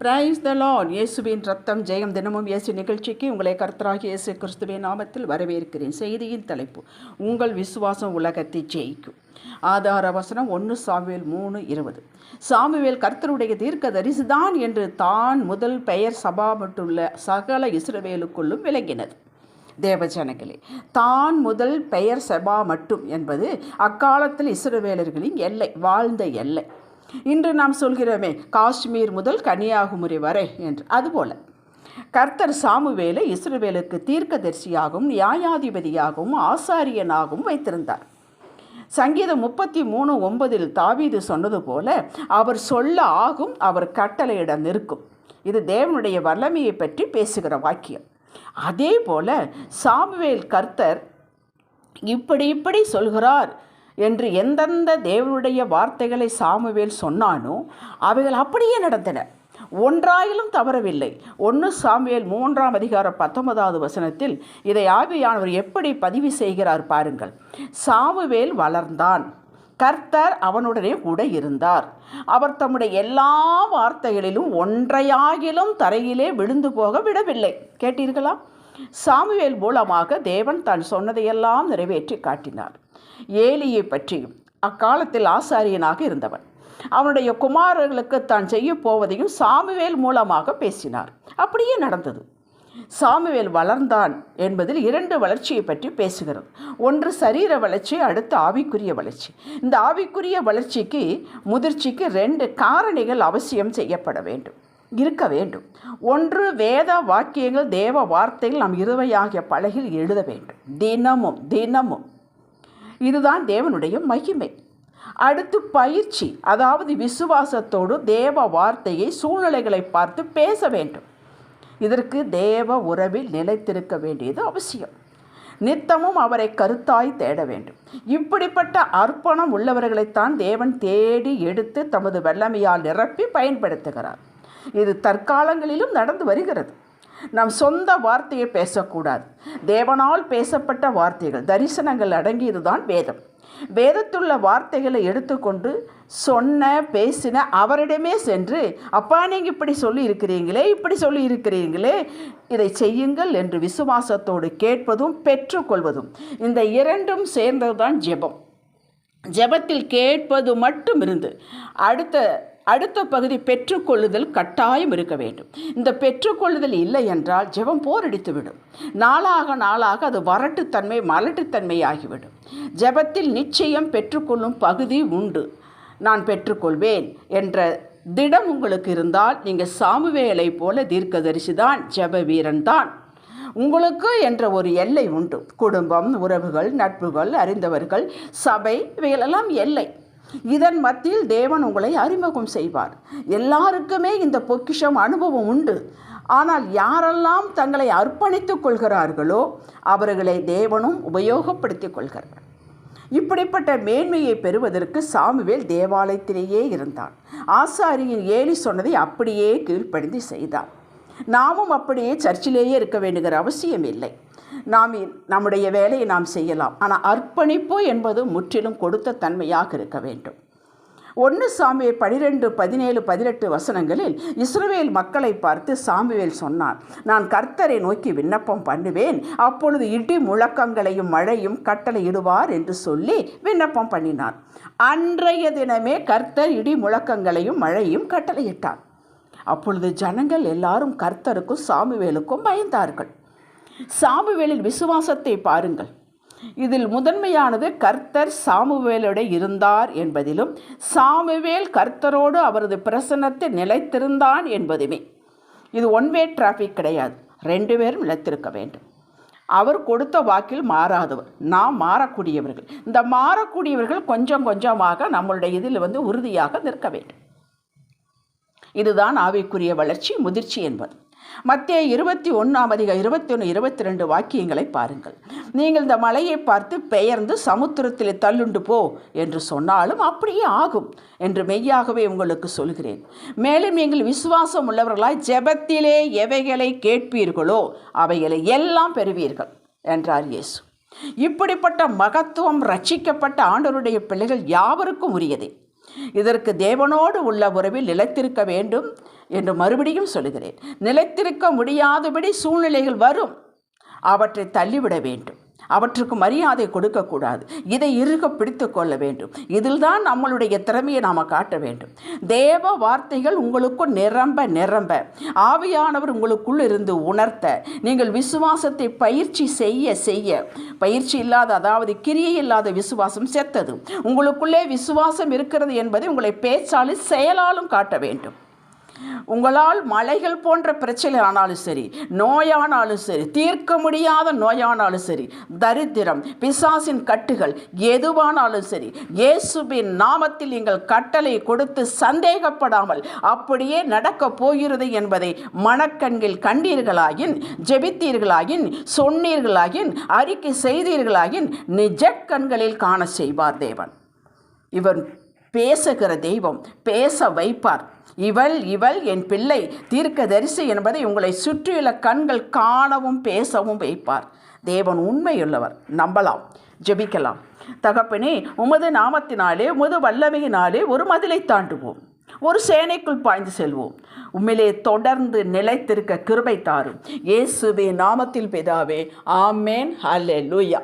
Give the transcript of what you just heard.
Praise the Lord இயேசுவின் ரத்தம் ஜெயம் தினமும் இயேசு நிகழ்ச்சிக்கு உங்களை கர்த்தராக இயேசு கிறிஸ்துவின் நாமத்தில் வரவேற்கிறேன். செய்தியின் தலைப்பு உங்கள் விசுவாசம் உலகத்தை ஜெயிக்கும். ஆதார வசனம் ஒன்று சாமுவேல் மூணு இருபது. சாமுவேல் கர்த்தருடைய தீர்க்க தரிசுதான் என்று தான் முதல் பெயர் சபாபட்டுள்ள சகல இஸ்ரவேலுக்குள்ளும் விளங்கினது. தேவஜனங்களே தான் முதல் பெயர் செபா மட்டும் என்பது அக்காலத்தில் இஸ்ரவேலர்களின் எல்லை வாழ்ந்த எல்லை. இன்று நாம் சொல்கிறோமே காஷ்மீர் முதல் கன்னியாகுமரி வரை என்று. அதுபோல கர்த்தர் சாமுவேலை இஸ்ரவேலுக்கு தீர்க்கதரிசியாகவும் நியாயாதிபதியாகவும் ஆசாரியனாகவும் வைத்திருந்தார். சங்கீதம் முப்பத்தி மூணு ஒன்பதில் தாவீது சொன்னது போல அவர் சொல்ல ஆகும் அவர் கட்டளையிட நிற்கும். இது தேவனுடைய வல்லமையை பற்றி பேசுகிற வாக்கியம். அதே போல சாமுவேல் கர்த்தர் இப்படி இப்படி சொல்கிறார் என்று எந்தெந்த தேவனுடைய வார்த்தைகளை சாமுவேல் சொன்னானோ அவைகள் அப்படியே நடந்தன. ஒன்றாயிலும் தவறவில்லை. ஒன்று சாமுவேல் மூன்றாம் அதிகாரம் பத்தொன்பதாவது வசனத்தில் இதை ஆவியானவர் எப்படி பதிவு செய்கிறார் பாருங்கள். சாமுவேல் வளர்ந்தான். கர்த்தர் அவனுடனே கூட இருந்தார். அவர் தம்முடைய எல்லா வார்த்தைகளிலும் ஒன்றையாகிலும் தரையிலே விழுந்து போக விடவில்லை. கேட்டீர்களா? சாமுவேல் மூலமாக தேவன் தான் சொன்னதையெல்லாம் நிறைவேற்றி காட்டினார். ஏலியை பற்றியும் அக்காலத்தில் ஆசாரியனாக இருந்தவன். அவனுடைய குமாரர்களுக்கு தான் செய்ய போவதையும் சாமுவேல் மூலமாக பேசினார். அப்படியே நடந்தது. சாமுவேல் வளர்ந்தான் என்பதில் இரண்டு வளர்ச்சியை பற்றி பேசுகிறது. ஒன்று சரீர வளர்ச்சி அடுத்து ஆவிக்குரிய வளர்ச்சி. இந்த ஆவிக்குரிய வளர்ச்சிக்கு முதிர்ச்சிக்கு ரெண்டு காரணிகள் அவசியம் செய்யப்பட வேண்டும் இருக்க வேண்டும். ஒன்று வேத வாக்கியங்கள் தேவ வார்த்தைகள் நம் இருவையாகிய பழகில் எழுத வேண்டும். தினமும் தினமும். இதுதான் தேவனுடைய மகிமை. அடுத்து பயிற்சி அதாவது விசுவாசத்தோடு தேவ வார்த்தையை சூழ்நிலைகளை பார்த்து பேச வேண்டும். இதற்கு தேவ உறவில் நிலைத்திருக்க வேண்டியது அவசியம். நித்தமும் அவரை கருத்தாய் தேட வேண்டும். இப்படிப்பட்ட அர்ப்பணம் உள்ளவர்களைத்தான் தேவன் தேடி எடுத்து தமது வல்லமையால் நிரப்பி பயன்படுத்துகிறார். இது தற்காலங்களிலும் நடந்து வருகிறது. நம் சொந்த வார்த்தையை பேசக்கூடாது. தேவனால் பேசப்பட்ட வார்த்தைகள் தரிசனங்கள் அடங்கியதுதான் வேதம். வேதத்துள்ள வார்த்தைகளை எடுத்துக்கொண்டு சொன்ன பேசின அவரிடமே சென்று அப்பா நீங்கள் இப்படி சொல்லி இருக்கிறீங்களே இப்படி சொல்லி இருக்கிறீங்களே இதை செய்யுங்கள் என்று விசுவாசத்தோடு கேட்பதும் பெற்றுக்கொள்வதும் இந்த இரண்டும் சேர்ந்ததுதான் ஜெபம். ஜெபத்தில் கேட்பது மட்டும் இருந்து அடுத்த அடுத்த பகுதி பெற்றுக்கொள்ளுதல் கட்டாயம் இருக்க வேண்டும். இந்த பெற்றுக்கொள்ளுதல் இல்லை என்றால் ஜெபம் போரடித்துவிடும் நாளாக நாளாக அது வரட்டுத்தன்மை மலட்டுத்தன்மை ஆகிவிடும். ஜெபத்தில் நிச்சயம் பெற்றுக்கொள்ளும் பகுதி உண்டு. நான் பெற்றுக்கொள்வேன் என்ற திடம் உங்களுக்கு இருந்தால் நீங்கள் சாமுவேலை போல தீர்க்கதரிசி தான் ஜெப வீரன் தான். உங்களுக்கு என்ற ஒரு எல்லை உண்டு. குடும்பம் உறவுகள் நட்புகள் அறிந்தவர்கள் சபை இவைகளெல்லாம் எல்லை. இதன் மத்தியில் தேவன் உங்களை அறிமுகம் செய்வார். எல்லாருக்குமே இந்த பொக்கிஷம் அனுபவம் உண்டு. ஆனால் யாரெல்லாம் தங்களை அர்ப்பணித்துக் கொள்கிறார்களோ அவர்களை தேவனும் உபயோகப்படுத்திக் கொள்கிறார். இப்படிப்பட்ட மேன்மையை பெறுவதற்கு சாமுவேல் தேவாலயத்திலேயே இருந்தான். ஆசாரியின் ஏலி சொன்னதை அப்படியே கீழ்ப்படிந்து செய்தான். நாமும் அப்படியே சர்ச்சிலேயே இருக்க வேண்டுகிற அவசியம் இல்லை நாம் நம்முடைய வேலையை நாம் செய்யலாம். ஆனால் அர்ப்பணிப்பு என்பது முற்றிலும் கொடுத்த தன்மையாக இருக்க வேண்டும். ஒன்று சாமியை பனிரெண்டு பதினேழு பதினெட்டு வசனங்களில் இஸ்ரவேல் மக்களை பார்த்து சாமுவேல் சொன்னான் நான் கர்த்தரை நோக்கி விண்ணப்பம் பண்ணுவேன். அப்பொழுது இடி முழக்கங்களையும் மழையும் கட்டளையிடுவார் என்று சொல்லி விண்ணப்பம் பண்ணினான் அன்றைய தினமே கர்த்தர் இடி முழக்கங்களையும் மழையும் கட்டளையிட்டார். அப்பொழுது ஜனங்கள் எல்லாரும் கர்த்தருக்கும் சாமுவேலுக்கும் பயந்தார்கள். சாமுவேலின் விசுவாசத்தை பாருங்கள். இதில் முதன்மையானது கர்த்தர் சாமுவேலோடு இருந்தார் என்பதிலும் சாமுவேல் கர்த்தரோடு அவரது பிரசன்னத்தை நிலைத்திருந்தான் என்பதுமே. இது ஒன் வே டிராஃபிக் கிடையாது. ரெண்டு பேரும் நிலைத்திருக்க வேண்டும். அவர் கொடுத்த வாக்கில் மாறாதவர். நாம் மாறக்கூடியவர்கள். இந்த மாறக்கூடியவர்கள் கொஞ்சம் கொஞ்சமாக நம்மளுடைய இதில் வந்து உறுதியாக நிற்க வேண்டும். இதுதான் ஆவிக்குரிய வளர்ச்சி முதிர்ச்சி என்பது. மத்திய இருபத்தி ஒன்றாம் அதிக இருபத்தி ஒன்று இருபத்தி ரெண்டு வாக்கியங்களை பாருங்கள். நீங்கள் இந்த மலையை பார்த்து பெயர்ந்து சமுத்திரத்தில் தள்ளுண்டு போ என்று சொன்னாலும் அப்படியே ஆகும் என்று மெய்யாகவே உங்களுக்கு சொல்கிறேன். மேலும் நீங்கள் விசுவாசம் உள்ளவர்களாய் ஜெபத்திலே எவைகளை கேட்பீர்களோ அவைகளை எல்லாம் பெறுவீர்கள் என்றார் இயேசு. இப்படிப்பட்ட மகத்துவம் ரட்சிக்கப்பட்ட ஆண்டவருடைய பிள்ளைகள் யாவருக்கும் உரியதே. இதற்கு தேவனோடு உள்ள உறவில் நிலைத்திருக்க வேண்டும். என்று மறுபடியும் சொல்கிறேன் நிலைத்திருக்க முடியாதபடி சூழ்நிலைகள் வரும். அவற்றை தள்ளிவிட வேண்டும். அவற்றுக்கு மரியாதை கொடுக்கக்கூடாது. இதை இறுக பிடித்து கொள்ள வேண்டும். இதில்தான் நம்மளுடைய திறமையை நாம் காட்ட வேண்டும். தேவ வார்த்தைகள் உங்களுக்குள் நிரம்ப நிரம்ப. ஆவியானவர் உங்களுக்குள் இருந்து உணர்த்த. நீங்கள் விசுவாசத்தை பயிற்சி செய்ய செய்ய. பயிற்சி இல்லாத அதாவது கிரியை இல்லாத விசுவாசம் செத்தது. உங்களுக்குள்ளே விசுவாசம் இருக்கிறது என்பதை உங்களை பேச்சாலும் செயலாலும் காட்ட வேண்டும். உங்களால் மலைகள் போன்ற பிரச்சனை ஆனாலும் சரி நோயானாலும் சரி தீர்க்க முடியாத நோயானாலும் சரி தரித்திரம் பிசாசின் கட்டுகள் எதுவானாலும் சரி இயேசுவின் நாமத்தில் நீங்கள் கட்டளை கொடுத்து சந்தேகப்படாமல் அப்படியே நடக்கப் போகிறது என்பதை மனக்கண்கள் கண்டீர்களாயின் ஜெபித்தீர்களாயின் சொன்னீர்களாயின் அறிக்கை செய்தீர்களாயின் நிஜ கண்களில் காண செய்வார் தேவன். இவன் பேசுகிற தெய்வம் பேச வைப்பார். இவள் இவள் என் பிள்ளை தீர்க்கதரிசி என்பதை உங்களை சுற்றியுள்ள கண்கள் காணவும் பேசவும் வைப்பார். தேவன் உண்மையுள்ளவர். நம்பலாம். ஜெபிக்கலாம். தகப்பனே உமது நாமத்தினாலே உமது வல்லமையினாலே ஒரு மதிலை தாண்டுவோம். ஒரு சேனைக்குள் பாய்ந்து செல்வோம். உம்மிலே தொடர்ந்து நிலைத்திருக்க கிருபை தாரும். இயேசுவே நாமத்தில் பிதாவே ஆமேன். ஹல்லேலூயா